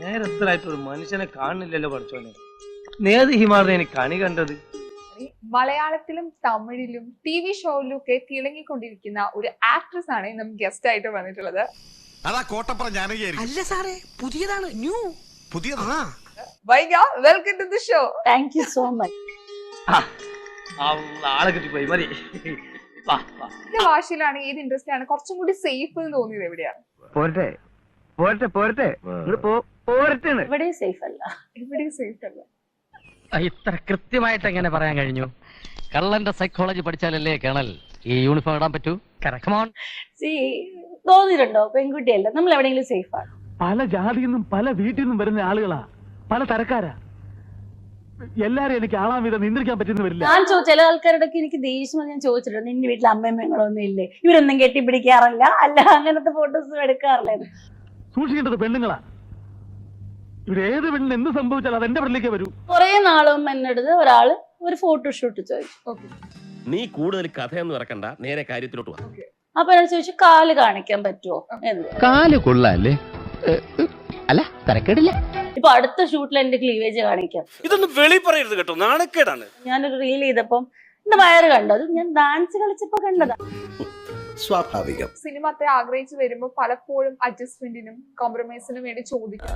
നേരത്തിലായിട്ട് ഒരു മനുഷ്യനെ കാണുന്നില്ലല്ലോ പഠിച്ചോനെ. നേത് ഹിമാറിനെ കണി കണ്ടത്? മലയാളത്തിലും തമിഴിലും ടി വി ഷോയിലും ഒക്കെ തിളങ്ങിക്കൊണ്ടിരിക്കുന്ന ഒരു ആക്ട്രസ് ആണ് നമ്മ ഗസ്റ്റ് ആയിട്ട് വന്നിട്ടുള്ളത്. അതാ കോട്ടപ്പുറം ഞാൻ അല്ല സാറേ പുതിയതാണ് new. പുതിയതാ? Vaiga welcome to the show thank you so much ആളെ കിട്ടിപ്പോയി മതി. ഭാഷയിലാണ് ഏത് ഇൻട്രസ്റ്റ് ആണ് കുറച്ചും കൂടി സേഫ് എന്ന് തോന്നിയത് എവിടെയാണ്? പോരട്ടെ. പോരട്ടെ പോരട്ടെ. ഇങ്ങട് പോരട്ടെ ഇവിടെ സേഫ് അല്ല. സേഫ് അല്ല. ഇത്ര കൃത്യമായിട്ട് എങ്ങനെ പറയാൻ കഴിഞ്ഞു? കള്ളന്റെ സൈക്കോളജി പഠിച്ചാലല്ലേ കേണൽ? ഈ യൂണിഫോം ഇടാൻ പറ്റൂ? തോന്നിയിട്ടുണ്ടോ? പെൺകുട്ടിയല്ല. നമ്മൾ എവിടെയെങ്കിലും സേഫ് ആണ്? പല ജാതിയിൽ നിന്നും പല വീട്ടിൽ നിന്നും വരുന്ന ആളുകളാ. പല തരക്കാരാ. എല്ലാരും എനിക്ക് ആളാം വിധം നിയന്ത്രിക്കാൻ പറ്റുന്ന വരില്ല ഞാൻ ചോദിച്ചു ചില ആൾക്കാരുടെ എനിക്ക് ദേഷ്യം ഞാൻ ചോദിച്ചിട്ടുണ്ട് നിന്റെ വീട്ടിൽ അമ്മയമ്മങ്ങളൊന്നും ഇല്ലേ? ഇവരൊന്നും കെട്ടിപ്പിടിക്കാറില്ല? അല്ല അങ്ങനത്തെ ഫോട്ടോസും എടുക്കാറില്ല. സൂക്ഷിക്കേണ്ടത് പെണ്ണുങ്ങളാ. ഇവിടെ ഏത് പെണ്ണിന് എന്ത് സംഭവിച്ചാലും അത് എന്റെ പെണ്ണിലേക്ക് വരൂ. കുറെ നാളും എന്നടുത്ത് ഒരാൾ ഒരു ഫോട്ടോഷൂട്ട് ചോദിച്ചു. ഓക്കെ. നീ കൂടുതൽ കഥയൊന്നും ഇറക്കണ്ട. നേരെ കാര്യത്തിലോട്ട് വാ. അപ്പൊ എന്നോട് ചോദിച്ചു കാൽ കാണിക്കാൻ പറ്റുമോ എന്ന്. കാൽ കൊള്ളാല്ലേ? അല്ല തരക്കേടില്ല. ഇപ്പൊ അടുത്ത ഷൂട്ടിൽ എന്റെ ക്ലീവേജ് കാണിക്കാം. ഇതൊന്നും വെളി പറയരുത് കേട്ടോ നാണക്കേടാണ്. ഞാനൊരു റീൽ ചെയ്തപ്പം എന്റെ വയറ് കണ്ടു? അത് ഞാൻ ഡാൻസ് കളിച്ചപ്പോ കണ്ടതാ. സ്വാഭാവികം. സിനിമത്തെ അത്ര ആഗ്രഹിച്ചു വരുമ്പോൾ പലപ്പോഴും അഡ്ജസ്റ്റ്മെന്റിനും കോംപ്രമൈസിനും വേണ്ടി ചോദിക്കും.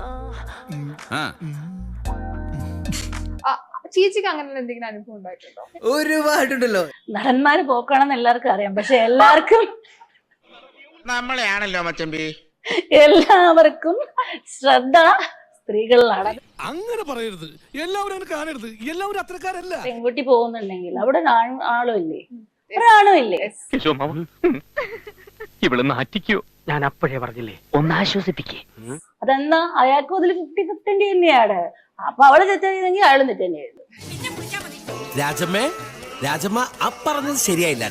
ആ, ചേച്ചിക്ക് അങ്ങനെ എന്തെങ്കിലും അനുഭവം ഉണ്ടായിട്ടുണ്ടോ? ഒരുപാടുണ്ടല്ലോ. നടന്മാര് പോക്കണമെന്ന് എല്ലാവർക്കും അറിയാം. പക്ഷെ എല്ലാവർക്കും നമ്മളെയാണല്ലോ മച്ചമ്പി. എല്ലാവർക്കും ശ്രദ്ധ സ്ത്രീകളിലാണ്. അങ്ങനെ പറയരുത്. എല്ലാവരും കാണരുത്. എല്ലാവരും അത്രക്കാരല്ല പെൺകുട്ടി പോകുന്നുണ്ടെങ്കിൽ അവിടെ ആളും ഇല്ലേ? ഇവിടെ നാറ്റിക്കോ. ഞാൻ അപ്പോഴേ പറഞ്ഞില്ലേ? ഒന്ന് ആശ്വസിപ്പിക്കേ. അതെന്താ? അയാൾക്ക് അതിൽ ഫിഫ്റ്റി ഫിഫ്റ്റിന്റെ തന്നെയാണ്. അപ്പൊ അവൾ തെറ്റെഴുതെങ്കിൽ അയാളും തെറ്റന്നെയായിരുന്നു രാജമ്മേ രാജമ്മ അപ്പറഞ്ഞത് ശരിയായില്ല.